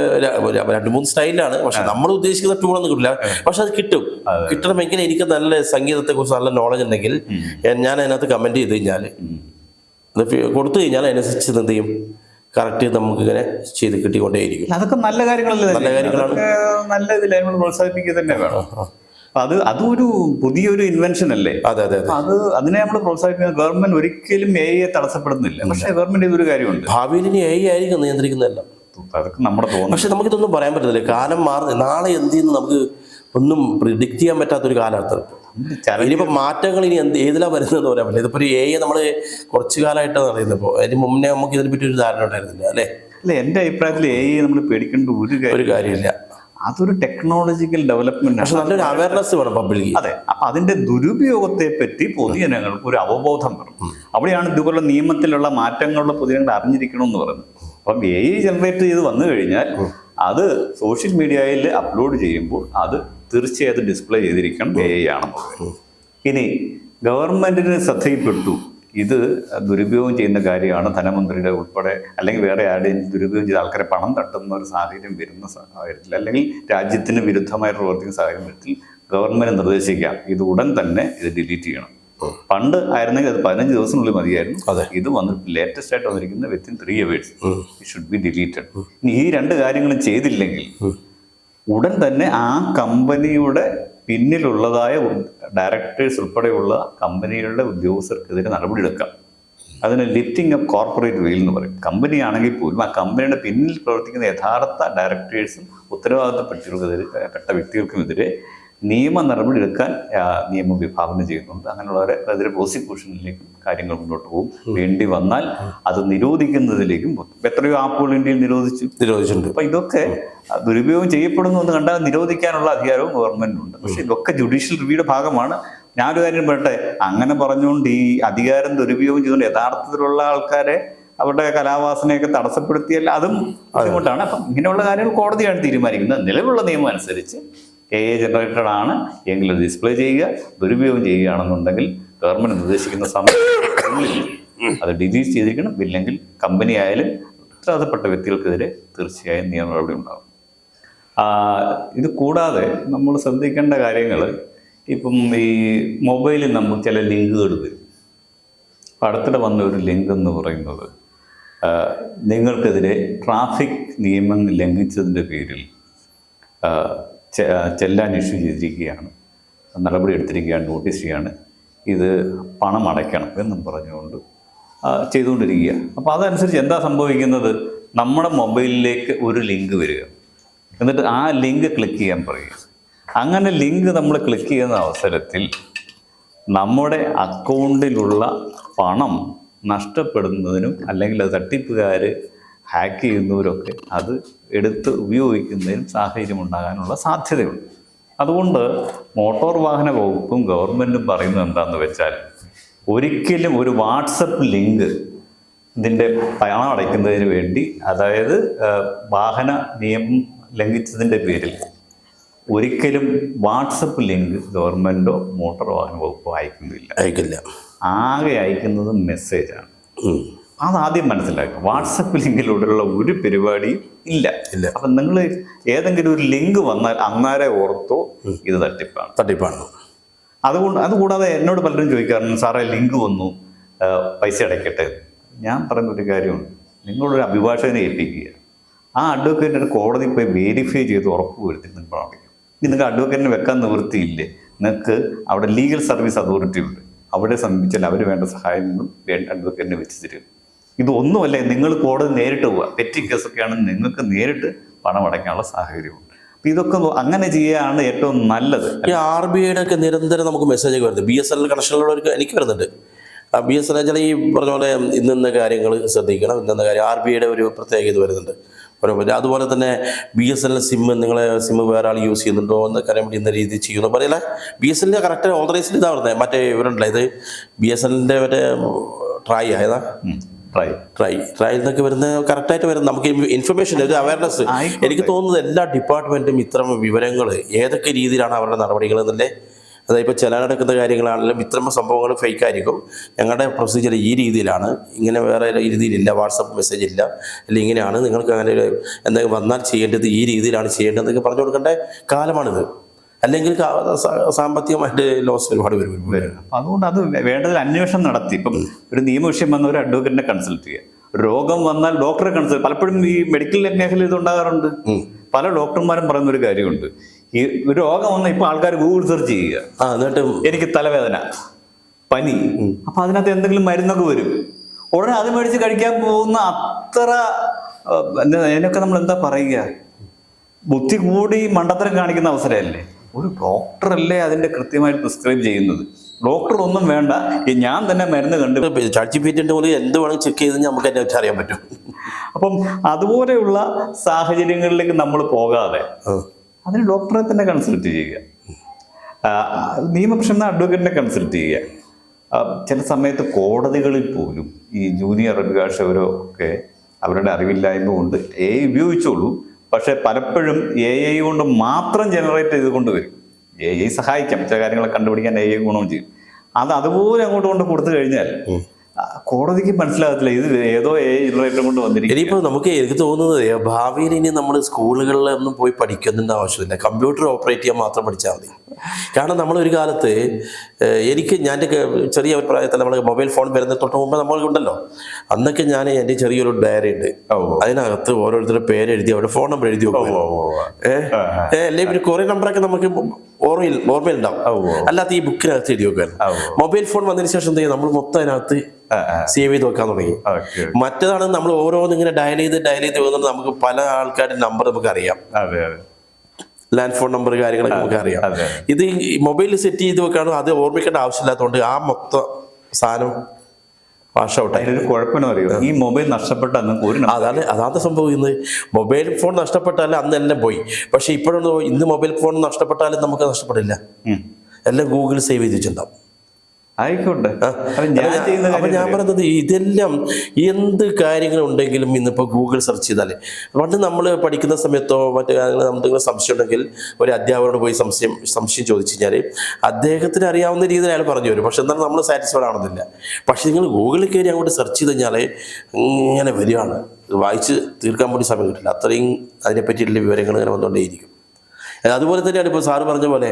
രണ്ട് മൂന്ന് സ്റ്റൈലാണ്. പക്ഷെ നമ്മൾ ഉദ്ദേശിക്കുന്ന ട്യൂണൊന്നും കിട്ടില്ല. പക്ഷെ അത് കിട്ടും. കിട്ടണമെങ്കിൽ എനിക്ക് നല്ല സംഗീതത്തെ കുറിച്ച് നല്ല നോളജ് ഉണ്ടെങ്കിൽ ഞാൻ അതിനകത്ത് കമന്റ് ചെയ്ത് കഴിഞ്ഞാൽ അത് കൊടുത്തു കഴിഞ്ഞാൽ അതിനനുസരിച്ച് എന്ത് ചെയ്യും? കറക്റ്റ് നമുക്ക് ഇങ്ങനെ ചെയ്ത് കിട്ടിക്കൊണ്ടേയിരിക്കും. അതൊക്കെ നല്ല കാര്യങ്ങളല്ലേ നല്ല കാര്യങ്ങളാണ്. നല്ല ഇതിൽ നമ്മൾ പ്രോത്സാഹിപ്പിക്കുക തന്നെ വേണം. അത് അതൊരു പുതിയൊരു ഇൻവെൻഷൻ അല്ലേ? അതെ അതെ അതെ. അത് അതിനെ നമ്മൾ പ്രോത്സാഹിപ്പിക്കുന്ന ഗവൺമെന്റ് ഒരിക്കലും എ തടസ്സപ്പെടുന്നില്ല. പക്ഷേ ഗവൺമെന്റ് ഇതൊരു കാര്യമുണ്ട്. ഭാവിയിൽ ഇനി എ ആയിരിക്കും നിയന്ത്രിക്കുന്നതല്ല. അതൊക്കെ നമ്മുടെ തോന്നുന്നു പക്ഷെ നമുക്കിതൊന്നും പറയാൻ പറ്റത്തില്ല. കാലം മാറി നാളെ എന്ത് ചെയ്യുന്നു നമുക്ക് ഒന്നും പ്രിഡിക്റ്റ് ചെയ്യാൻ പറ്റാത്തൊരു കാലഘട്ടം ഇനിയിപ്പോൾ മാറ്റങ്ങൾ ഇനി എന്ത് ഏതിലാണ് വരുന്നതെന്ന് പറയാൻ പറ്റില്ല. ഇതിപ്പോ ഒരു എ നമ്മൾ കുറച്ചു കാലമായിട്ടാണ് അറിയുന്നത് ഇപ്പോൾ അതിന് മുന്നേ നമുക്ക് ഇതിനെപ്പറ്റി ഒരു ധാരണ ഉണ്ടായിരുന്നില്ല അല്ലേ? അല്ല എന്റെ അഭിപ്രായത്തിൽ എ നമ്മൾ പേടിക്കേണ്ട ഒരു ഒരു കാര്യമില്ല. അതൊരു ടെക്നോളജിക്കൽ ഡെവലപ്മെന്റ് പക്ഷെ നല്ലൊരു അവയർനെസ് വേണം പബ്ലിക് അതെ അപ്പൊ അതിന്റെ ദുരുപയോഗത്തെ പറ്റി പൊതുജനങ്ങൾക്ക് ഒരു അവബോധം വേണം. അവിടെയാണ് ഇതുപോലുള്ള നിയമത്തിലുള്ള മാറ്റങ്ങളുടെ പൊതുജനങ്ങൾ അറിഞ്ഞിരിക്കണം എന്ന് പറയുന്നത്. അപ്പം എ ജനറേറ്റ് ചെയ്ത് വന്നു കഴിഞ്ഞാൽ അത് സോഷ്യൽ മീഡിയയിൽ അപ്ലോഡ് ചെയ്യുമ്പോൾ അത് തീർച്ചയായിട്ടും ഡിസ്പ്ലേ ചെയ്തിരിക്കണം എ ആണെന്നുള്ളത് ഇനി ഗവൺമെന്റിന് ശ്രദ്ധയിൽപ്പെട്ടു. ഇത് ദുരുപയോഗം ചെയ്യുന്ന കാര്യമാണ് ധനമന്ത്രിയുടെ ഉൾപ്പെടെ അല്ലെങ്കിൽ വേറെ ആരുടെയും ദുരുപയോഗം ചെയ്ത ആൾക്കാരെ പണം തട്ടുന്ന ഒരു സാഹചര്യം വരുന്ന സാഹചര്യത്തിൽ അല്ലെങ്കിൽ രാജ്യത്തിന് വിരുദ്ധമായി പ്രവർത്തിക്കുന്ന സാഹചര്യത്തിൽ ഗവൺമെന്റ് നിർദ്ദേശിക്കാം. ഇത് ഉടൻ തന്നെ ഇത് ഡിലീറ്റ് ചെയ്യണം. പണ്ട് ആയിരുന്നെങ്കിൽ അത് പതിനഞ്ച് ദിവസത്തിനുള്ളിൽ മതിയായിരുന്നു. ഇത് വന്ന് ലേറ്റസ്റ്റ് ആയിട്ട് വന്നിരിക്കുന്ന within three hours it should be deleted ഇനി ഈ രണ്ട് കാര്യങ്ങളും ചെയ്തില്ലെങ്കിൽ ഉടൻ തന്നെ ആ കമ്പനിയുടെ പിന്നിലുള്ളതായ ഡയറക്ടേഴ്സ് ഉൾപ്പെടെയുള്ള കമ്പനികളുടെ ഉദ്യോഗസ്ഥർക്കെതിരെ നടപടിയെടുക്കാം. അതിന് ലിഫ്റ്റിംഗ് അപ്പ് കോർപ്പറേറ്റ് വെയിൽ എന്ന് പറയും. കമ്പനി ആണെങ്കിൽ പോലും ആ കമ്പനിയുടെ പിന്നിൽ പ്രവർത്തിക്കുന്ന യഥാർത്ഥ ഡയറക്ടേഴ്സും ഉത്തരവാദിത്തപ്പെട്ടവർക്കെതിരെ പെട്ട വ്യക്തികൾക്കുമെതിരെ നിയമ നടപടി എടുക്കാൻ ആ, നിയമം വിഭാവനം ചെയ്യുന്നുണ്ട്. അങ്ങനെയുള്ളവരെ അതിലെ പ്രോസിക്യൂഷനിലേക്കും കാര്യങ്ങൾ മുന്നോട്ട് പോകും. വേണ്ടി വന്നാൽ അത് നിരോധിക്കുന്നതിലേക്കും എത്രയോ ആപ്പുകൾ ഇന്ത്യയിൽ നിരോധിച്ചു. നിരോധിച്ചിട്ടുണ്ട്. അപ്പൊ ഇതൊക്കെ ദുരുപയോഗം ചെയ്യപ്പെടുന്നു എന്ന് കണ്ടാൽ നിരോധിക്കാനുള്ള അധികാരവും ഗവൺമെന്റിനുണ്ട്. പക്ഷെ ഇതൊക്കെ ജുഡീഷ്യൽ റിവ്യൂയുടെ ഭാഗമാണ്. ഞാനൊരു കാര്യം പറയട്ടെ? അങ്ങനെ പറഞ്ഞുകൊണ്ട് ഈ അധികാരം ദുരുപയോഗം ചെയ്തുകൊണ്ട് യഥാർത്ഥത്തിലുള്ള ആൾക്കാരെ അവരുടെ കലാവാസനയൊക്കെ തടസ്സപ്പെടുത്തിയല്ല അതും. ബുദ്ധിമുട്ടാണ്. അപ്പം ഇങ്ങനെയുള്ള കാര്യങ്ങൾ കോടതിയാണ് തീരുമാനിക്കുന്നത്. നിലവിലുള്ള നിയമം അനുസരിച്ച് എ എ ജനറേറ്റഡ് ആണ്. എങ്കിൽ ഡിസ്പ്ലേ ചെയ്യുക ദുരുപയോഗം ചെയ്യുകയാണെന്നുണ്ടെങ്കിൽ ഗവൺമെന്റ് നിർദ്ദേശിക്കുന്ന സമയം അത് ഡിലീറ്റ് ചെയ്തിരിക്കണം. ഇല്ലെങ്കിൽ കമ്പനി ആയാലും ഉത്തരവാദപ്പെട്ട വ്യക്തികൾക്കെതിരെ തീർച്ചയായും നിയമ നടപടി ഉണ്ടാകും. ഇത് കൂടാതെ നമ്മൾ ശ്രദ്ധിക്കേണ്ട കാര്യങ്ങൾ ഇപ്പം ഈ മൊബൈലിൽ നമുക്ക് ചില ലിങ്കുകൾ വരും. അപ്പം അടുത്തിടെ വന്ന ഒരു ലിങ്ക് എന്ന് പറയുന്നത് നിങ്ങൾക്കെതിരെ ട്രാഫിക് നിയമം ലംഘിച്ചതിന്റെ പേരിൽ ചെല്ലാൻ ഇഷ്യൂ ചെയ്തിരിക്കുകയാണ്. നടപടി എടുത്തിരിക്കുകയാണ് നോട്ടീസ് ചെയ്യാണ്. ഇത് പണം അടയ്ക്കണം എന്നും പറഞ്ഞുകൊണ്ട് ചെയ്തുകൊണ്ടിരിക്കുക. അപ്പോൾ അതനുസരിച്ച് എന്താ സംഭവിക്കുന്നത്? നമ്മുടെ മൊബൈലിലേക്ക് ഒരു ലിങ്ക് വരിക. എന്നിട്ട് ആ ലിങ്ക് ക്ലിക്ക് ചെയ്യാൻ പറയുക. അങ്ങനെ ലിങ്ക് നമ്മൾ ക്ലിക്ക് ചെയ്യുന്ന അവസരത്തിൽ നമ്മുടെ അക്കൗണ്ടിലുള്ള പണം നഷ്ടപ്പെടുന്നതിനും അല്ലെങ്കിൽ അത് തട്ടിപ്പുകാർ ഹാക്ക് ചെയ്യുന്നവരൊക്കെ അത് എടുത്ത് ഉപയോഗിക്കുന്നതിനും സാഹചര്യം ഉണ്ടാകാനുള്ള സാധ്യതയുണ്ട്. അതുകൊണ്ട് മോട്ടോർ വാഹന വകുപ്പും ഗവൺമെന്റും പറയുന്നത് എന്താണെന്ന് വെച്ചാൽ ഒരിക്കലും ഒരു വാട്സപ്പ് ലിങ്ക് ഇതിന്റെ പണം അടയ്ക്കുന്നതിന് വേണ്ടി അതായത് വാഹന നിയമം ലംഘിച്ചതിന്റെ പേരിൽ ഒരിക്കലും വാട്സപ്പ് ലിങ്ക് ഗവൺമെന്റോ മോട്ടോർ വാഹന വകുപ്പോ അയക്കുന്നില്ല. അയക്കില്ല. ആകെ അയക്കുന്നത് മെസ്സേജാണ്. അതാദ്യം മനസ്സിലാക്കുക. വാട്സപ്പ് ലിങ്കിലൂടെയുള്ള ഒരു പരിപാടി ഇല്ല. ഇല്ല. അപ്പം നിങ്ങൾ ഏതെങ്കിലും ഒരു ലിങ്ക് വന്നാൽ അന്നാരെ ഓർത്തോ ഇത് തട്ടിപ്പാണ്. തട്ടിപ്പാണ്. അതുകൊണ്ട് അതുകൂടാതെ എന്നോട് പലരും ചോദിക്കാറുണ്ട് സാറേ ലിങ്ക് വന്നു പൈസ അടയ്ക്കട്ടെ. ഞാൻ പറയുന്ന ഒരു കാര്യമുണ്ട്. നിങ്ങളൊരു അഭിഭാഷകനെ ഏൽപ്പിക്കുക. ആ അഡ്വക്കേറ്റിന് കോടതി പോയി വെരിഫൈ ചെയ്ത് ഉറപ്പ് വരുത്തി നിങ്ങൾ അടയ്ക്കും നിങ്ങൾക്ക് അഡ്വക്കേറ്റിനെ വെക്കാൻ നിവൃത്തിയില്ലേ? നിങ്ങൾക്ക് അവിടെ ലീഗൽ സർവീസ് അതോറിറ്റി ഉണ്ട്. അവിടെ സമീപിച്ചാൽ അവർ വേണ്ട സഹായങ്ങളും വേണ്ട അഡ്വക്കേറ്റിനെ വെച്ച് തരും. ഇതൊന്നുമല്ല നിങ്ങൾ കോടതി നേരിട്ട് പോവുക. പെറ്റി കേസൊക്കെയാണ് നിങ്ങൾക്ക് നേരിട്ട് പണം അടയ്ക്കാനുള്ള സാഹചര്യമുണ്ട്. അപ്പം ഇതൊക്കെ അങ്ങനെ ചെയ്യുകയാണ് ഏറ്റവും നല്ലത്. ഈ ആർ ബി ഐയുടെ ഒക്കെ നിരന്തരം നമുക്ക് മെസ്സേജ് ഒക്കെ വരുന്നത് ബി എസ് എൻ എൽ കണക്ഷനിലുള്ളവർക്ക് എനിക്ക് വരുന്നുണ്ട്. ആ ബി എസ് എൻ എൽ ഈ പറഞ്ഞ പോലെ ഇന്ന കാര്യങ്ങൾ ശ്രദ്ധിക്കണം. ഇന്ന കാര്യം ആർ ബി ഐയുടെ ഒരു പ്രത്യേക ഇത് വരുന്നുണ്ട്. ഓരോ അതുപോലെ തന്നെ B S N L SIM നിങ്ങളെ സിം വേറെ ആൾ യൂസ് ചെയ്യുന്നുണ്ടോ എന്നൊക്കെ കാര്യം വേണ്ടി ഇന്ന രീതി ചെയ്യുന്നു. പറയില്ല ബി എസ് എല്ലിന്റെ കറക്റ്റ് ഓതറൈസ്ഡ് ഇതാ വരുന്നത് മറ്റേ ഇവരുണ്ടല്ലോ ഇത് ബി എസ് എല്ലിന്റെ മറ്റേ ട്രൈ ആയതാ ട്രൈ ട്രൈ ട്രൈ എന്നൊക്കെ വരുന്ന കറക്റ്റായിട്ട് വരുന്ന നമുക്ക് ഇൻഫർമേഷൻ ഒരു അവയർനെസ്. എനിക്ക് തോന്നുന്നത് എല്ലാ ഡിപ്പാർട്ട്മെന്റും ഇത്തരം വിവരങ്ങൾ ഏതൊക്കെ രീതിയിലാണ് അവരുടെ നടപടികൾ എന്നല്ലേ അതായത് ഇപ്പോൾ ചില നടക്കുന്ന കാര്യങ്ങളാണെങ്കിലും ഇത്തരം സംഭവങ്ങൾ ഫേക്ക് ആയിരിക്കും. ഞങ്ങളുടെ പ്രൊസീജിയർ ഈ രീതിയിലാണ്. ഇങ്ങനെ വേറെ രീതിയിലില്ല. വാട്സപ്പ് മെസ്സേജ് ഇല്ല. അല്ലെങ്കിൽ ഇങ്ങനെയാണ്. നിങ്ങൾക്ക് അങ്ങനെ എന്തെങ്കിലും വന്നാൽ ചെയ്യേണ്ടത് ഈ രീതിയിലാണ് ചെയ്യേണ്ടതെന്നൊക്കെ പറഞ്ഞു കൊടുക്കേണ്ട കാലമാണിത്. അല്ലെങ്കിൽ സാമ്പത്തികമായിട്ട് ലോസ് ഒരുപാട് വരും. അതുകൊണ്ട് അത് വേണ്ടതിൽ അന്വേഷണം നടത്തി. ഇപ്പം ഒരു നിയമ വിഷയം വന്ന ഒരു അഡ്വക്കറ്റിനെ കൺസൾട്ട് ചെയ്യുക രോഗം വന്നാൽ ഡോക്ടറെ കൺസൾട്ട് പലപ്പോഴും ഈ മെഡിക്കൽ മേഖലയിൽ ഇത് ഉണ്ടാകാറുണ്ട്. പല ഡോക്ടർമാരും പറയുന്ന ഒരു കാര്യമുണ്ട്. ഈ രോഗം വന്നാൽ ഇപ്പൊ ആൾക്കാർ ഗൂഗിൾ സെർച്ച് ചെയ്യുക. എന്നിട്ട് എനിക്ക് തലവേദന പനി. അപ്പൊ അതിനകത്ത് എന്തെങ്കിലും മരുന്നൊക്കെ വരും. ഉടനെ അത് മേടിച്ച് കഴിക്കാൻ പോകുന്ന അത്ര അതിനൊക്കെ നമ്മൾ എന്താ പറയുക? ബുദ്ധി കൂടി മണ്ടത്തരം കാണിക്കുന്ന അവസരമല്ലേ? ഒരു ഡോക്ടർ അല്ലേ അതിന്റെ കൃത്യമായിട്ട് പ്രിസ്ക്രൈബ് ചെയ്യുന്നത്? ഡോക്ടർ ഒന്നും വേണ്ട ഞാൻ തന്നെ മരുന്ന് കണ്ടു. ചാറ്റ് ജി പി ടി പോലെ എന്ത് വേണമെങ്കിൽ ചെക്ക് ചെയ്ത് നമുക്ക് എന്നെ പറ്റി അറിയാൻ പറ്റും. അപ്പം അതുപോലെയുള്ള സാഹചര്യങ്ങളിലേക്ക് നമ്മൾ പോകാതെ. അതിന് ഡോക്ടറെ തന്നെ കൺസൾട്ട് ചെയ്യുക. നിയമപക്ഷം അഡ്വക്കേറ്റിനെ കൺസൾട്ട് ചെയ്യുക. ചില സമയത്ത് കോടതികളിൽ പോലും ഈ ജൂനിയർ അഭിഭാഷകരോ ഒക്കെ അവരുടെ അറിവില്ലായ്മ കൊണ്ട് ഏ ഉപയോഗിച്ചോളൂ പക്ഷെ പലപ്പോഴും എ ഐ കൊണ്ട് മാത്രം ജനറേറ്റ് ചെയ്ത് കൊണ്ടുവരും എ ഐ സഹായിക്കാം. ചില കാര്യങ്ങളെ കണ്ടുപിടിക്കാൻ എ ഐ ഗുണം ചെയ്യും. അത് അതുപോലെ അങ്ങോട്ട് കൊണ്ട് കൊടുത്തു കഴിഞ്ഞാൽ കോടതിക്ക് മനസ്സിലാകത്തില്ല ഇത് ഏതോ ജനറേറ്റർ കൊണ്ട് വന്നിരിക്കും ഇനിയിപ്പോൾ നമുക്ക് എനിക്ക് തോന്നുന്നത് ഭാവിയിൽ ഇനി നമ്മൾ സ്കൂളുകളിലൊന്നും പോയി പഠിക്കുന്നതിന്റെ ആവശ്യമില്ല. കമ്പ്യൂട്ടർ ഓപ്പറേറ്റ് ചെയ്യാൻ മാത്രം പഠിച്ചാൽ മതി. കാരണം നമ്മൾ ഒരു കാലത്ത് എനിക്ക് ഞാൻ ചെറിയ ഒരു പ്രായത്തിൽ നമ്മൾ മൊബൈൽ ഫോൺ വരുന്ന തൊട്ട് മുമ്പ് നമ്മൾക്കുണ്ടല്ലോ അന്നൊക്കെ ഞാൻ എന്റെ ചെറിയൊരു ഡയറി ഉണ്ട്. അതിനകത്ത് ഓരോരുത്തരുടെ പേര് എഴുതി അവരുടെ ഫോൺ നമ്പർ എഴുതി വെക്കും ഏഹ് അല്ലെങ്കിൽ പിന്നെ കുറെ നമ്പറൊക്കെ നമുക്ക് ഓർമ്മയിൽ ഓർമ്മയിലുണ്ടാവും. ഉണ്ടാവും. അല്ലാത്ത ഈ ബുക്കിനകത്ത് എഴുതി വെക്കാൻ മൊബൈൽ ഫോൺ വന്നതിന് ശേഷം എന്താ നമ്മൾ മൊത്തം അതിനകത്ത് സേവ് ചെയ്ത് വെക്കാൻ തുടങ്ങി. മറ്റേതാണ് നമ്മൾ ഓരോന്നും ഇങ്ങനെ ഡയൽ ചെയ്ത് ഡയൽ ചെയ്ത് പോകുന്നത് നമുക്ക് പല ആൾക്കാരുടെ നമ്പർ നമുക്ക് അറിയാം ലാൻഡ് ഫോൺ നമ്പർ കാര്യങ്ങളൊക്കെ നമുക്ക് അറിയാം ഇത് മൊബൈലിൽ സെറ്റ് ചെയ്ത് വെക്കാണോ അത് ഓർമ്മിക്കേണ്ട ആവശ്യമില്ലാത്തതുകൊണ്ട് ആ മൊത്തം സാധനം വാഷ് ഔട്ട് ആയി. കുഴപ്പമെന്ന് അറിയോ ഈ മൊബൈൽ നഷ്ടപ്പെട്ട അന്ന് ഒരു അതാണ് അതാണ് സംഭവിക്കുന്നത്. മൊബൈൽ ഫോൺ നഷ്ടപ്പെട്ടാൽ അന്ന് എല്ലാം പോയി. പക്ഷെ ഇപ്പോഴൊന്നും ഇന്ന് മൊബൈൽ ഫോൺ നഷ്ടപ്പെട്ടാലും നമുക്ക് നഷ്ടപ്പെടില്ല. എല്ലാം ഗൂഗിൾ സേവ് ചെയ്ത് വെച്ചിട്ടുണ്ടാവും ആയിക്കോട്ടെ. അപ്പൊ ഞാൻ പറയുന്നത് ഇതെല്ലാം എന്ത് കാര്യങ്ങളുണ്ടെങ്കിലും ഇന്നിപ്പോൾ ഗൂഗിൾ സെർച്ച് ചെയ്താലേ. പണ്ട് നമ്മൾ പഠിക്കുന്ന സമയത്തോ മറ്റു കാര്യങ്ങൾ എന്തെങ്കിലും സംശയം ഉണ്ടെങ്കിൽ ഒരു അധ്യാപകരോട് പോയി സംശയം സംശയം ചോദിച്ചു കഴിഞ്ഞാൽ അദ്ദേഹത്തിന് അറിയാവുന്ന രീതിയിൽ അയാൾ പറഞ്ഞു വരും പക്ഷെ എന്നാലും നമ്മൾ സാറ്റിസ്ഫൈഡ് ആവുന്നില്ല പക്ഷെ നിങ്ങൾ ഗൂഗിളിൽ കയറി അങ്ങോട്ട് സെർച്ച് ചെയ്ത് കഴിഞ്ഞാൽ ഇങ്ങനെ വരികയാണ്. വായിച്ച് തീർക്കാൻ വേണ്ടി സമയം കിട്ടില്ല. അത്രയും അതിനെപ്പറ്റിയിട്ടുള്ള വിവരങ്ങൾ ഇങ്ങനെ വന്നുകൊണ്ടേയിരിക്കും. അതുപോലെ തന്നെയാണ് ഇപ്പോൾ സാറ് പറഞ്ഞ പോലെ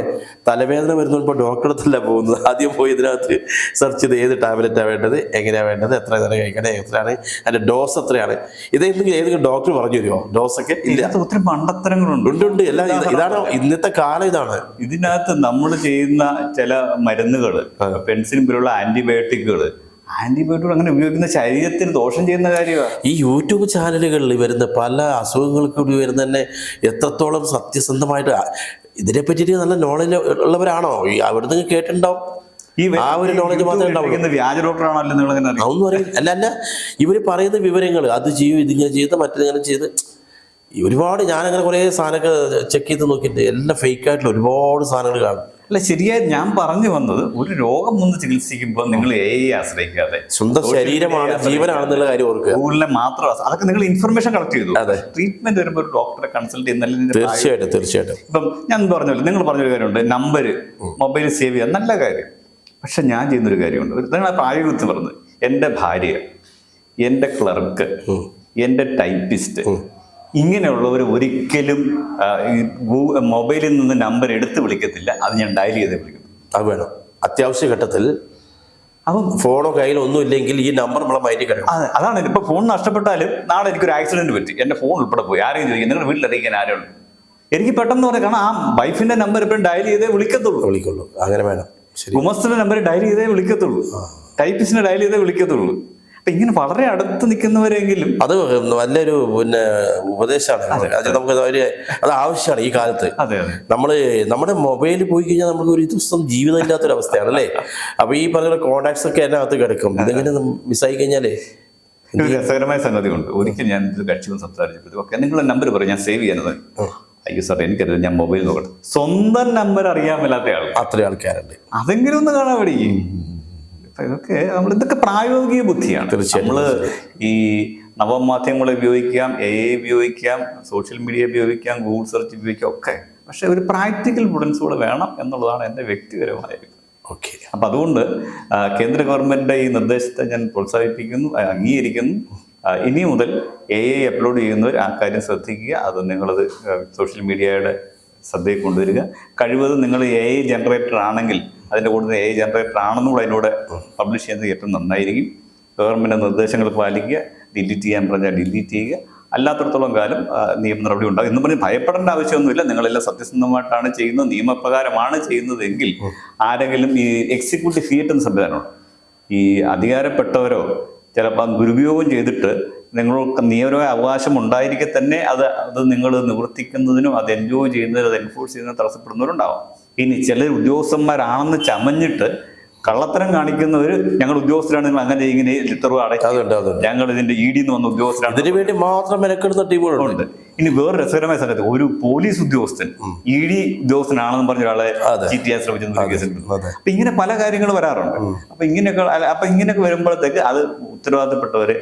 തലവേദന വരുന്നത് ഇപ്പോൾ ഡോക്ടറെ അടുത്തല്ല പോകുന്നത്. ആദ്യം പോയി ഇതിനകത്ത് സെർച്ച് ചെയ്ത് ഏത് ടാബ്ലറ്റാണ് വേണ്ടത് എങ്ങനെയാണ് വേണ്ടത് എത്ര നേരം കഴിക്കണേ എത്രയാണ് അതിന്റെ ഡോസ് എത്രയാണ്. ഇതെന്തെങ്കിലും ഏതെങ്കിലും ഡോക്ടർ പറഞ്ഞു തരുമോ? ഡോസൊക്കെ ഇല്ല. ഒത്തിരി മണ്ടത്തരങ്ങളുണ്ട്. ഉണ്ട് ഉണ്ട്. എല്ലാം ഇതാണ് ഇന്നത്തെ കാലം ഇതാണ്. ഇതിനകത്ത് നമ്മൾ ചെയ്യുന്ന ചില മരുന്നുകൾ പെൻസിലിൻ പോലുള്ള ആന്റിബയോട്ടിക്കുകൾ ആന്റിബയോട്ടിക് അങ്ങനെ ഉപയോഗിക്കുന്ന ശരീരത്തിന് ദോഷം ചെയ്യുന്ന കാര്യമാണ് ഈ യൂട്യൂബ് ചാനലുകളിൽ വരുന്ന പല അസുഖങ്ങൾക്ക് കൂടി വരുന്ന തന്നെ എത്രത്തോളം സത്യസന്ധമായിട്ട് ഇതിനെ പറ്റിയിട്ട് നല്ല നോളജ് ഉള്ളവരാണോ? ഈ അവിടുന്ന് കേട്ടിട്ടുണ്ടാവും. ആ ഒരു നോളജ് മാത്രമേ ഉണ്ടാവുള്ളൂ. വ്യാജ ഡോക്ടറാണല്ലോ നിങ്ങൾ അതൊന്നും അറിയില്ല. അല്ല അല്ല ഇവർ പറയുന്ന വിവരങ്ങൾ അത് ചെയ്യും ഇതിങ്ങനെ ചെയ്ത് മറ്റേതിങ്ങനെ ചെയ്ത് ഈ ഒരുപാട് ഞാനങ്ങനെ കുറേ സാധനമൊക്കെ ചെക്ക് ചെയ്ത് നോക്കിയിട്ട് എല്ലാം ഫേക്കായിട്ടുള്ള ഒരുപാട് സാധനങ്ങൾ കാണും. അല്ല ശരിയായി ഞാൻ പറഞ്ഞു വന്നത് ഒരു രോഗം വന്ന് ചികിത്സിക്കുമ്പോൾ നിങ്ങൾ എ ആശ്രയിക്കാതെ. സ്വന്തം ശരീരമാണ് ജീവനാണെന്നുള്ള കാര്യം ഓർക്കുക. ഗൂഗിളിനെ മാത്രം അതൊക്കെ നിങ്ങൾ ഇൻഫർമേഷൻ കളക്ട് ചെയ്തു. അതെ. ട്രീറ്റ്മെന്റ് വരുമ്പോൾ ഒരു ഡോക്ടറെ കൺസൾട്ട് ചെയ്യുന്ന തീർച്ചയായിട്ടും തീർച്ചയായിട്ടും. ഇപ്പം ഞാൻ പറഞ്ഞല്ലോ നിങ്ങൾ പറഞ്ഞൊരു കാര്യമുണ്ട് നമ്പർ മൊബൈൽ സേവ് ചെയ്യാൻ നല്ല കാര്യം. പക്ഷെ ഞാൻ ചെയ്യുന്നൊരു കാര്യമുണ്ട്. നിങ്ങൾ ആ പ്രായോഗത്തിൽ പറഞ്ഞത് എന്റെ ഭാര്യ എന്റെ ക്ലർക്ക് എന്റെ ടൈപ്പിസ്റ്റ് ഇങ്ങനെയുള്ളവർ ഒരിക്കലും മൊബൈലിൽ നിന്ന് നമ്പർ എടുത്ത് വിളിക്കത്തില്ല. അത് ഞാൻ ഡയൽ ചെയ്ത് വിളിക്കും അത് വേണം. അത്യാവശ്യ ഘട്ടത്തിൽ അപ്പം ഫോണോ കയ്യിൽ ഒന്നും ഇല്ലെങ്കിൽ ഈ നമ്പർ നമ്മളെ മൈൻഡിൽ കിടക്കും. അതെ അതാണ്. ഇപ്പൊ ഫോൺ നഷ്ടപ്പെട്ടാലും നാളെ എനിക്കൊരു ആക്സിഡന്റ് പറ്റി. എന്റെ ഫോൺ ഉൾപ്പെടെ പോയി. ആരെയും ചോദിക്കും നിങ്ങളുടെ വീട്ടിൽ അറിയിക്കാൻ ആരുണ്ട്? എനിക്ക് പെട്ടെന്ന് പറയാം കാരണം ആ വൈഫിന്റെ നമ്പർ ഇപ്പം ഡയൽ ചെയ്തേ വിളിക്കത്തുള്ളൂ. വിളിക്കുള്ളൂ. അങ്ങനെ വേണം. ഗുമസ്തന്റെ നമ്പർ ഡയൽ ചെയ്തേ വിളിക്കത്തുള്ളൂ. ടൈപ്പിസ്റ്റിനെ ഡയൽ ചെയ്തേ വിളിക്കത്തുള്ളൂ. അപ്പൊ ഇങ്ങനെ വളരെ അടുത്ത് നിൽക്കുന്നവരെങ്കിലും അത് നല്ലൊരു പിന്നെ ഉപദേശമാണ്. അത്. നമുക്ക് ഒരു അത് ആവശ്യമാണ് ഈ കാലത്ത്. നമ്മൾ നമ്മുടെ മൊബൈലിൽ പോയി കഴിഞ്ഞാൽ നമുക്ക് ഒരു ദിവസം ജീവിതം ഇല്ലാത്തൊരു അവസ്ഥയാണ് അല്ലേ? അപ്പൊ ഈ പറഞ്ഞ കോണ്ടാക്ട്സ് ഒക്കെ അതിനകത്ത് കിടക്കും. ഇതെങ്ങനെ മിസ്സായി കഴിഞ്ഞാലേ? ഒരു രസകരമായ സംഗതി ഉണ്ട്. ഒരിക്കൽ ഞാൻ ഇത് കക്ഷികൾ സംസാരിച്ചപ്പോൾ ഓക്കെ. നിങ്ങളുടെ നമ്പർ പറയും. ഞാൻ സേവ് ചെയ്യാനത്. അയ്യോ സാർ എനിക്കറിയാം ഞാൻ മൊബൈൽ നോക്കട്ടെ സ്വന്തം നമ്പർ അറിയാൻ മേലാത്ത ആൾ അത്രയും ആൾക്കാരുണ്ട്. അതെങ്കിലും ഒന്ന് കാണാൻ പഠിക്കും ഇതൊക്കെ നമ്മൾ ഇതൊക്കെ പ്രായോഗിക ബുദ്ധിയാണ്. തീർച്ചയായും നമ്മൾ ഈ നവമാധ്യമങ്ങൾ ഉപയോഗിക്കാം എ ഐ ഉപയോഗിക്കാം സോഷ്യൽ മീഡിയ ഉപയോഗിക്കാം ഗൂഗിൾ സെർച്ച് ഉപയോഗിക്കാം ഒക്കെ. പക്ഷെ ഒരു പ്രാക്ടിക്കൽ പ്രുഡൻസ് കൂടെ വേണം എന്നുള്ളതാണ് എന്റെ വ്യക്തിപരമായ ഓക്കെ. അപ്പം അതുകൊണ്ട് കേന്ദ്ര ഗവൺമെന്റിന്റെ ഈ നിർദ്ദേശത്തെ ഞാൻ പ്രോത്സാഹിപ്പിക്കുന്നു അംഗീകരിക്കുന്നു. ഇനി മുതൽ എ ഐ അപ്ലോഡ് ചെയ്യുന്നവർ ആ കാര്യം ശ്രദ്ധിക്കുക അത് നിങ്ങളത് സോഷ്യൽ മീഡിയയുടെ ശ്രദ്ധയിൽ കൊണ്ടുവരിക. കഴിവതും നിങ്ങൾ എ ഐ ജനറേറ്റർ ആണെങ്കിൽ അതിന്റെ കൂടുതൽ എ ജനറേറ്റർ ആണെന്നും കൂടെ അതിലൂടെ പബ്ലിഷ് ചെയ്യുന്നത് ഏറ്റവും നന്നായിരിക്കും. ഗവൺമെന്റ് നിർദ്ദേശങ്ങൾ പാലിക്കുക ഡിലീറ്റ് ചെയ്യാൻ പറഞ്ഞാൽ ഡിലീറ്റ് ചെയ്യുക. അല്ലാത്തടത്തോളം കാലം നിയമ നടപടി ഉണ്ടാകും. എന്ന് പറഞ്ഞ് ഭയപ്പെടേണ്ട ആവശ്യമൊന്നുമില്ല. നിങ്ങളെല്ലാം സത്യസന്ധമായിട്ടാണ് ചെയ്യുന്നത് നിയമപ്രകാരമാണ് ചെയ്യുന്നതെങ്കിൽ ആരെങ്കിലും ഈ എക്സിക്യൂട്ടീവ് ഫിയറ്റ് എന്ന ഈ അധികാരപ്പെട്ടവരോ ചിലപ്പോൾ ദുരുപയോഗം ചെയ്തിട്ട് നിങ്ങൾക്ക് നിയമപരമായ അവകാശം ഉണ്ടായിരിക്കെ തന്നെ അത് അത് നിങ്ങൾ നിവർത്തിക്കുന്നതിനും അത് എൻജോയ് ചെയ്യുന്നതിനും അത് എൻഫോഴ്സ് ചെയ്യുന്നതിനും തടസ്സപ്പെടുന്നവരുണ്ടാവും. ഇനി ചില ഉദ്യോഗസ്ഥന്മാരാണെന്ന് ചമഞ്ഞിട്ട് കള്ളത്തരം കാണിക്കുന്നവർ ഞങ്ങൾ ഉദ്യോഗസ്ഥരാണ് നിങ്ങൾ അങ്ങനെ ഇങ്ങനെ ലിറ്ററും അടയ്ക്കും ഞങ്ങൾ ഇതിന്റെ ഇ ഡിന്ന് വന്ന ഉദ്യോഗസ്ഥരാണ്. ഇതിനു വേണ്ടി മാത്രം മെനക്കെടുത്ത ടീമുകളുണ്ട്. ഇനി വേറെ രസകരമായ സംഗതി ഒരു പോലീസ് ഉദ്യോഗസ്ഥൻ ഇ ഡി ഉദ്യോഗസ്ഥനാണെന്ന് പറഞ്ഞ ഒരാളെ. ചീറ്റ് ചെയ്യാൻ കേസുണ്ട് അപ്പൊ ഇങ്ങനെ പല കാര്യങ്ങൾ വരാറുണ്ട്. അപ്പൊ ഇങ്ങനെയൊക്കെ അപ്പൊ ഇങ്ങനെയൊക്കെ വരുമ്പോഴത്തേക്ക് അത് ഉത്തരവാദിത്തപ്പെട്ടവരെ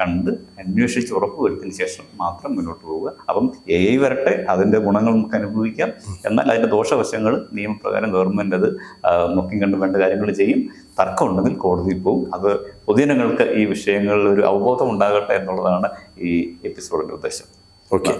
കണ്ട് അന്വേഷിച്ച് ഉറപ്പ് വരുത്തിന് ശേഷം മാത്രം മുന്നോട്ട് പോവുക. അപ്പം എ ഐ വരട്ടെ അതിന്റെ ഗുണങ്ങൾ നമുക്ക് അനുഭവിക്കാം. എന്നാൽ അതിന്റെ ദോഷവശങ്ങൾ നിയമപ്രകാരം ഗവൺമെന്റ് അത് നോക്കി കണ്ട് വേണ്ട കാര്യങ്ങൾ ചെയ്യും. തർക്കമുണ്ടെങ്കിൽ കോടതിയിൽ പോകും അത് പൊതുജനങ്ങൾക്ക് ഈ വിഷയങ്ങളിൽ ഒരു അവബോധം ഉണ്ടാകട്ടെ എന്നുള്ളതാണ് ഈ എപ്പിസോഡിന്റെ ഉദ്ദേശം. ഓക്കെ.